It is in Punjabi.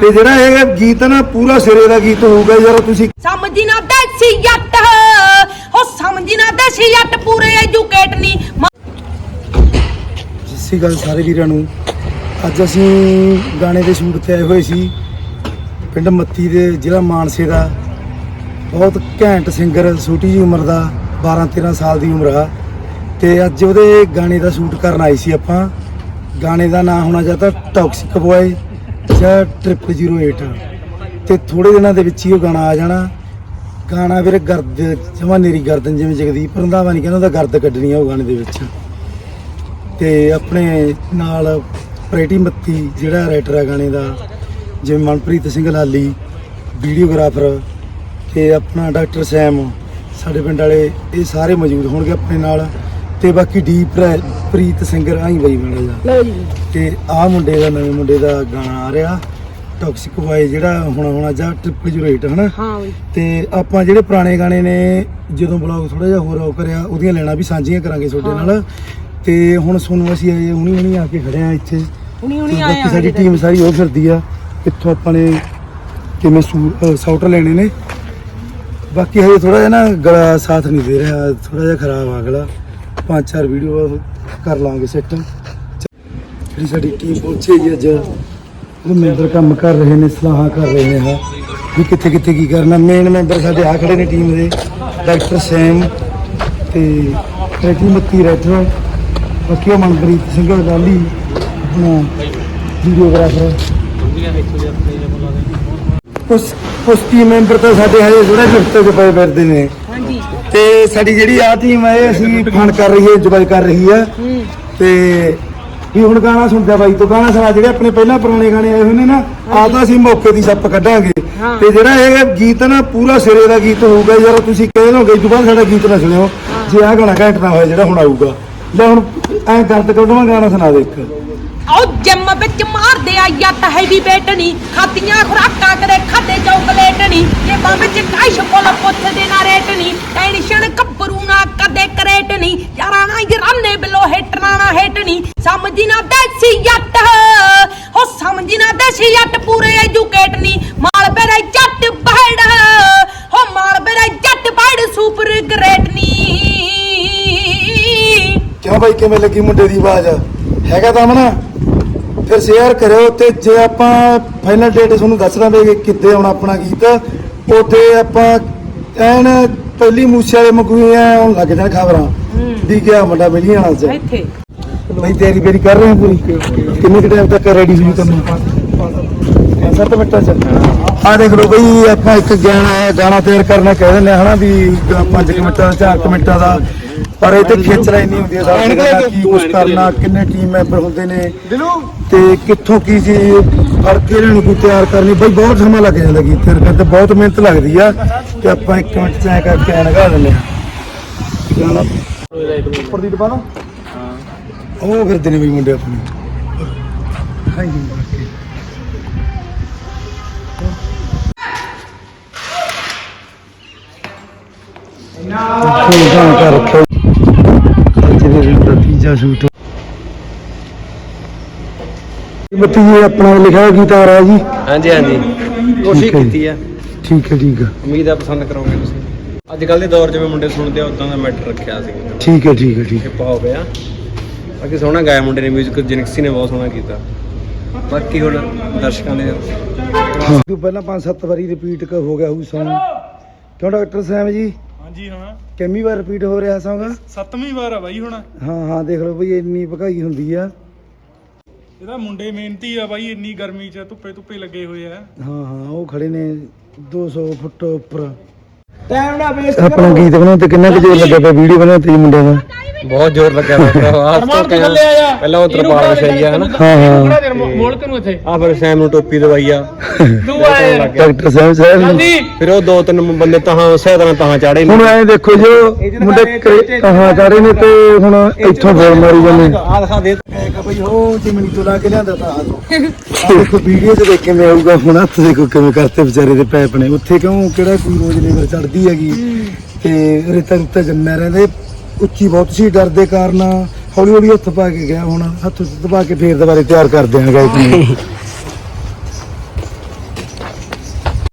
ਤੇ ਜਿਹੜਾ ਇਹ ਗੀਤ ਨਾ ਪੂਰਾ ਸਿਰੇ ਦਾ ਗੀਤ ਹੋਊਗਾ ਯਾਰ ਤੁਸੀਂ ਸਮਝੀ ਨਾ ਦੇਸੀ ਜੱਟ ਹੋ ਸਮਝੀ ਨਾ ਦੇਸੀ ਜੱਟ ਪੂਰੇ ਐਜੂਕੇਟ ਨਹੀਂ ਸਤਿ ਗੱਲ ਸਾਰੇ ਵੀਰਾਂ ਨੂੰ। ਅੱਜ ਅਸੀਂ ਗਾਣੇ ਦੇ ਸ਼ੂਟ ਤੇ ਆਏ ਹੋਏ ਸੀ। ਪਿੰਡ ਮੱਤੀ ਦੇ ਜ਼ਿਲ੍ਹਾ ਮਾਨਸੇ ਦਾ। ਬਹੁਤ ਘੈਂਟ ਸਿੰਗਰ ਛੋਟੀ ਜੀ ਉਮਰ ਦਾ 12 13 ਸਾਲ ਦੀ ਉਮਰ ਆ। ਤੇ ਅੱਜ ਉਹਦੇ ਗਾਣੇ ਦਾ ਸ਼ੂਟ ਕਰਨ ਆਏ ਸੀ ਆਪਾਂ। ਗਾਣੇ ਦਾ ਨਾਮ ਹੋਣਾ ਜਾਂ ਤਾਂ ਟੌਕਸਿਕ ਬॉय ਜਾਂ 0008 ਤੇ ਥੋੜੇ ਦਿਨਾਂ ਦੇ ਵਿੱਚ ਹੀ ਉਹ ਗਾਣਾ ਆ ਜਾਣਾ। ਗਾਣਾ ਵੀਰੇ ਗਰਦ, ਜਮਾ ਨੇਰੀ ਗਰਦਨ ਜਿਵੇਂ ਜਗਦੀਪ ਰੰਧਾਵਾ ਨਹੀਂ ਕਹਿੰਦਾ, ਉਹਦਾ ਗਰਦ ਕੱਢਣੀ ਆ ਉਹ ਗਾਣੇ ਦੇ ਵਿੱਚ। ਤੇ ਆਪਣੇ ਨਾਲ ਪ੍ਰੇਟੀ ਮੱਤੀ, ਜਿਹੜਾ ਰਾਈਟਰ ਹੈ ਗਾਣੇ ਦਾ, ਜਿਵੇਂ ਮਨਪ੍ਰੀਤ ਸਿੰਘ ਲਾਲੀ ਵੀਡੀਓਗ੍ਰਾਫਰ ਤੇ ਆਪਣਾ ਡਾਕਟਰ ਸੈਮ, ਸਾਡੇ ਪਿੰਡ ਵਾਲੇ ਇਹ ਸਾਰੇ ਮੌਜੂਦ ਹੋਣਗੇ ਆਪਣੇ ਨਾਲ। ਤੇ ਬਾਕੀ ਡੀਪ ਪ੍ਰੀਤ ਸਿੰਗਰ ਆਈ ਬਈ ਬਣਾ ਜਾ ਲਓ ਜੀ। ਤੇ ਆਹ ਮੁੰਡੇ ਦਾ ਨਵੇਂ ਮੁੰਡੇ ਦਾ ਗਾਣਾ ਆ ਰਿਹਾ ਟੌਕਸਿਕ ਬॉय ਜਿਹੜਾ ਹੁਣ ਹੋਣਾ ਜਾਂ 0008 ਹਨਾ? ਹਾਂ ਬਈ। ਤੇ ਆਪਾਂ ਜਿਹੜੇ ਪੁਰਾਣੇ ਗਾਣੇ ਨੇ ਜਦੋਂ ਬਲੌਗ ਥੋੜਾ ਜਿਹਾ ਹੋਰ ਉਹ ਕਰਿਆ ਉਹਦੀਆਂ ਲੈਣਾ ਵੀ ਸਾਂਝੀਆਂ ਕਰਾਂਗੇ ਤੁਹਾਡੇ ਨਾਲ। ਤੇ ਹੁਣ ਸੁਣੋ ਅਸੀਂ ਆਏ ਹੁਣੀ ਹੁਣੀ ਆ ਕੇ ਖੜੇ ਆ ਇੱਥੇ। ਹੁਣੀ ਹੁਣੀ ਆਏ ਸਾਡੀ ਟੀਮ ਸਾਰੀ ਉਹ ਫਿਰਦੀ ਆ। ਕਿੱਥੋਂ ਆਪਾਂ ਨੇ ਕਿਵੇਂ ਸਾਊਟਰ ਲੈਣੇ ਨੇ। ਬਾਕੀ ਹਜੇ ਥੋੜਾ ਜਿਹਾ ਨਾ ਗਲਾ ਸਾਥ ਨਹੀਂ ਦੇ ਰਿਹਾ ਥੋੜਾ ਜਿਹਾ ਖਰਾਬ ਆ ਗਲਾ। ਪੰਜ ਚਾਰ ਵੀਡੀਓ ਕਰ ਲਾਂਗੇ ਸੈੱਟ ਜਿਹੜੀ ਸਾਡੀ ਟੀਮ ਪਹੁੰਚੀ ਜੀ ਅੱਜ, ਉਹ ਮੈਂਬਰ ਕੰਮ ਕਰ ਰਹੇ ਨੇ, ਸਲਾਹਾਂ ਕਰ ਰਹੇ ਨੇ ਵੀ ਕਿੱਥੇ ਕਿੱਥੇ ਕੀ ਕਰਨਾ। ਮੇਨ ਮੈਂਬਰ ਸਾਡੇ ਆ ਖੜੇ ਨੇ ਟੀਮ ਦੇ, ਡਾਕਟਰ ਸੈਮ ਤੇ ਰੈਟੀ ਮੱਤੀ ਰੈਟਰ ਬਾਕੀ ਉਹ ਮਨਪ੍ਰੀਤ ਸਿੰਘ ਲਾਲੀ ਆਪਣਾ ਵੀਡੀਓਗ੍ਰਾਫਰ ਕੁਝ ਕੁਝ ਟੀਮ ਮੈਂਬਰ ਤਾਂ ਸਾਡੇ ਹਜੇ ਥੋੜਾ ਜੁਗਤੇ ਚ ਪਏ ਫਿਰਦੇ ਨੇ। ਤੇ ਸਾਡੀ ਜਿਹੜੀ ਆ ਟੀਮ ਹੈ ਇਹ ਅਸੀਂ ਫਨ ਕਰ ਰਹੀ ਹੈ ਇੰਜੋਏ ਕਰ ਰਹੀ ਹੈ ਤੇ ਵੀ ਹੁਣ ਗਾਣਾ ਸੁਣਦਾ ਬਾਈ ਤੋਂ ਗਾਣਾ ਸੁਣਾ ਜਿਹੜੇ ਆਪਣੇ ਪਹਿਲਾਂ ਪੁਰਾਣੇ ਗਾਣੇ ਆਏ ਹੋਏ ਨੇ ਨਾ ਆ ਤਾਂ ਅਸੀਂ ਮੌਕੇ ਦੀ ਸੱਪ ਕੱਢਾਂਗੇ। ਤੇ ਜਿਹੜਾ ਇਹ ਗੀਤ ਨਾ ਪੂਰਾ ਸਿਰੇ ਦਾ ਗੀਤ ਹੋਊਗਾ ਯਾਰ ਤੁਸੀਂ ਕਹਿ ਲਓਗੇ ਇਸ ਤੋਂ ਬਾਅਦ ਸਾਡਾ ਗੀਤ ਨਾ ਸੁਣਿਓ ਜੇ ਆ ਗਾਣਾ ਘੈਂਟ ਨਾ ਹੋਇਆ ਜਿਹੜਾ ਹੁਣ ਆਊਗਾ। ਲੈ ਹੁਣ ਐਂ ਦਰਦ ਕੱਢਵਾ ਗਾਣਾ ਸੁਣਾ ਦੇ ਇੱਕ। ਉਹ ਜਿੰਮ ਵਿੱਚ ਮਾਰਦੇ ਆ ਜੱਟ ਹੈਵੀ ਵੇਟ ਨਹੀਂ ਖਾਤੀਆਂ ਖੁਰਾਕਾਂ ਕਦੇ ਖਾਦੇ ਚੌਕਲੇਟ ਨਹੀਂ ਜੇਬਾਂ ਵਿੱਚ ਕਾਇਸ਼ ਫੁੱਲ ਪੁੱਛਦੇ ਨਾ ਰੇਟ ਨਹੀਂ ਟੈਨਸ਼ਨ ਕੱਬਰੂ ਨਾ ਕਦੇ ਕਰੇਟ ਨਹੀਂ ਯਾਰਾਂ ਨਾ ਯਰਾਨੇ ਬਿਲੋ ਹਿੱਟਣਾ ਨਾ ਹਿੱਟ ਨਹੀਂ ਸਮਝੀ ਨਾ ਦੇਸੀ ਜੱਟ ਹੋ ਸਮਝੀ ਨਾ ਦੇਸੀ ਜੱਟ ਪੂਰੇ ਐਜੂਕੇਟ ਨਹੀਂ ਮਾਲ ਬੇਰੇ ਜੱਟ ਬੜ ਹੋ ਮਾਲ ਬੇਰੇ ਜੱਟ ਬੜ ਸੁਪਰ ਗ੍ਰੇਟ ਨਹੀਂ ਕਿਉਂ ਬਾਈ, ਕਿਵੇਂ ਲੱਗੀ ਮੁੰਡੇ ਦੀ ਆਵਾਜ਼? ਹੈਗਾ ਤਾਂ ਮਨਾ ਫਿਰ ਸ਼ੇਅਰ ਕਰਿਓ ਤੇ ਜੇ ਆਪਾਂ ਫਾਈਨਲ ਡੇਟ ਤੁਹਾਨੂੰ ਦੱਸ ਦਾਂਗੇ ਕਿ ਕਿੱਥੇ ਆਉਣਾ ਆਪਣਾ ਗੀਤ ਉੱਥੇ ਆਪਾਂ ਐਨ ਪਹਿਲੀ ਮੂਸੇ ਵਾਲੇ ਮਗੂਏ ਹੁਣ ਲੱਗ ਜਾਣ ਖਬਰਾਂ। ਵੀ ਗਿਆ ਮੁੰਡਾ ਮਿਲੀ ਜਾਣਾ ਅੱਜ। ਇੱਥੇ। ਬਈ ਤਿਆਰੀ ਬੇਰੀ ਕਰ ਰਹੇ ਹਾਂ ਪੂਰੀ? ਕਿੰਨੇ ਕੁ ਟਾਈਮ ਤੱਕ ਰੈਡੀ ਹੋਈ ਤੁਹਾਨੂੰ? ਸੱਤ ਮਿੰਟਾਂ ਚ। ਆ ਦੇਖ ਲਓ ਬਈ ਆਪਾਂ ਇੱਕ ਗਾਣਾ ਹੈ ਗਾਣਾ ਤਿਆਰ ਕਰਨਾ ਕਹਿ ਦਿੰਦੇ ਹਾਂ ਹਨਾ ਵੀ 5 ਮਿੰਟਾਂ ਦਾ 4 ਮਿੰਟਾਂ ਦਾ ਪਰ ਇਹ ਤੇ ਖੇਚ ਨਹੀਂ ਹੁੰਦੀ ਹੈ ਸਾਡੇ ਦਾ ਕੀ ਕੁਝ ਕਰਨਾ ਕਿੰਨੇ ਟੀਮ ਮੈਂਬਰ ਹੁੰਦੇ ਨੇ। ਤੇ ਕਿੱਥੋਂ ਕੀ ਚੀਜ਼ ਫੜ ਕੇ ਇਹਨਾਂ ਨੂੰ ਕੋਈ ਤਿਆਰ ਕਰਨੀ। ਬਈ ਬਹੁਤ ਸਮਾਂ ਲੱਗ ਜਾਂਦਾ ਗੀਤ ਤਿਆਰ ਕਰਨ ਤੇ ਬਹੁਤ ਮਿਹਨਤ ਲੱਗਦੀ ਆ ਤੇ ਆਪਾਂ 1 ਮਿੰਟ ਚ ਐ ਕਰਕੇ ਐ ਲਗਾ ਦਿੰਦੇ ਆ ਉੱਪਰ ਦੀ ਦਬਾਣਾ ਉਹ ਫਿਰਦੇ ਨੇ ਵੀ ਮੁੰਡੇ ਆਪਣੇ। ਹਾਂਜੀ। ਬਾਕੀ ਕੋਈ ਗਾਣਾ ਕਰ ਦਿਨ ਦਾ ਤੀਜਾ ਸ਼ੂਟ। ਬੱਤੀ ਜੀ ਆਪਣਾ ਲਿਖਿਆ ਆ ਰਿਹਾ ਜੀ? ਹਾਂਜੀ ਹਾਂਜੀ। ਕੋਸ਼ਿਸ਼ ਹੈ। ਕੀਤੀ ਆ। ਠੀਕ ਹੈ ਠੀਕ ਹੈ। ਉਮੀਦ ਆ ਪਸੰਦ ਕਰੋਗੇ ਤੁਸੀਂ। ਅੱਜ ਕੱਲ ਦੇ ਦੌਰ ਜਿਵੇਂ ਮੁੰਡੇ ਸੁਣਦੇ ਆ ਉਦਾਂ ਦਾ ਮੈਟਰ ਰੱਖਿਆ ਸੀ। ਠੀਕ ਹੈ ਠੀਕ ਹੈ ਠੀਕ ਹੈ। ਹਿੱਪ ਹੌਪ ਆ ਬਾਕੀ ਸੋਹਣਾ ਗਾਇਆ ਮੁੰਡੇ ਨੇ 뮤직 ਜਿਨਕਸੀ ਨੇ ਬਹੁਤ ਸੋਹਣਾ ਕੀਤਾ। ਬਾਕੀ ਹੁਣ ਦਰਸ਼ਕਾਂ ਦੇ ਹਾਂ। ਤੂੰ ਪਹਿਲਾਂ ਪੰਜ ਸੱਤ ਵਾਰੀ ਰਿਪੀਟ ਹੋ ਗਿਆ ਹੋਊ Song ਕਿਉਂ ਡਾਕਟਰ ਸਾਹਿਬ ਜੀ? ਹਾਂਜੀ ਹਾਂ ਕਿੰਨੀ ਵਾਰ ਰਿਪੀਟ ਹੋ ਰਿਹਾ Song ਸੱਤਵੀਂ ਵਾਰ ਆ ਬਾਈ ਹੁਣ। ਹਾਂ ਹਾਂ ਦੇਖ ਲਓ ਬਈ ਇੰਨੀ ਭਗਾਈ ਹੁੰਦੀ ਆ। ਇਹਦਾ ਮੁੰਡੇ ਮਿਹਨਤੀ ਆ ਬਾਈ ਇੰਨੀ ਗਰਮੀ 'ਚ ਧੁੱਪੇ ਧੁੱਪੇ ਲੱਗੇ ਹੋਏ ਆ। ਹਾਂ ਹਾਂ ਉਹ ਖੜੇ ਨੇ 200 ਫੁੱਟ ਉੱਪਰ। ਆਪਣਾ ਗੀਤ ਬਣਾਉਣ ਤੇ ਕਿੰਨਾ ਕੁ ਜ਼ੋਰ ਲੱਗਿਆ ਪਿਆ? ਵੀਡੀਓ ਬਣਾਉਣ ਤੇ ਜੀ ਮੁੰਡਿਆਂ ਦਾ। ਬਹੁਤ ਜ਼ੋਰ ਲੱਗਿਆ ਹੋਇਆ ਆਹ ਤੋਂ ਕਹਿਆ ਪਹਿਲਾਂ ਉਹ ਤਰਪਾਲ ਵਿਛਾਈ ਆ ਹਨਾ? ਹਾਂ ਹਾਂ। ਮੋਲਕ ਨੂੰ ਇੱਥੇ ਆ ਫਿਰ ਸੈਮ ਨੂੰ ਟੋਪੀ ਦਵਾਈ ਆ। ਡਾਕਟਰ ਸਾਹਿਬ ਸਾਹਿਬ ਫਿਰ ਉਹ ਦੋ ਤਿੰਨ ਬੰਦੇ ਤਾਂ ਸਹਿਦਾਂ ਤਾਂ ਚਾੜੇ ਹੁਣ ਐਂ ਦੇਖੋ ਜੋ ਮੁੰਡੇ ਕਹਾਂ ਜਾ ਰਹੇ ਨੇ ਤੇ ਹੁਣ ਇੱਥੋਂ ਬੋਲ ਮਾਰੀ ਜਾਂਦੇ ਆ ਦਿਖਾ ਦੇ। ਮੈਂ ਬਈ ਉਹ ਚਿਮਨੀ ਤੋਂ ਲਾ ਕੇ ਲਿਆਂਦਾ ਤਾਂ ਆ ਦੇਖੋ ਵੀਡੀਓ 'ਚ ਦੇਖ ਕਿਵੇਂ ਆਊਗਾ ਹੁਣ ਹੱਥ ਦੇਖੋ ਕਿਵੇਂ ਕਰਤੇ ਵਿਚਾਰੇ ਦੇ ਪੈਪ ਨੇ। ਉੱਥੇ ਕਿਉਂ ਕਿਹੜਾ ਕੋਈ ਰੋਜ਼ ਲੇਬਰ ਚੜਦੀ ਹੈਗੀ। ਤੇ ਰੇਤਾ ਰੁੱਤਾ ਜੰਮਿਆ ਰਹਿੰਦੇ ਉੱਚੀ ਬਹੁਤ ਸੀ, ਡਰ ਦੇ ਕਾਰਨ ਹੌਲੀ ਹੌਲੀ ਹੱਥ ਪਾ ਕੇ ਗਿਆ ਹੁਣ, ਹੱਥ ਉੱਤੇ ਪਾ ਕੇ ਫੇਰ ਦੁਬਾਰੇ ਤਿਆਰ ਕਰ ਦੇਣਗੇ ਇੱਕ ਨੂੰ।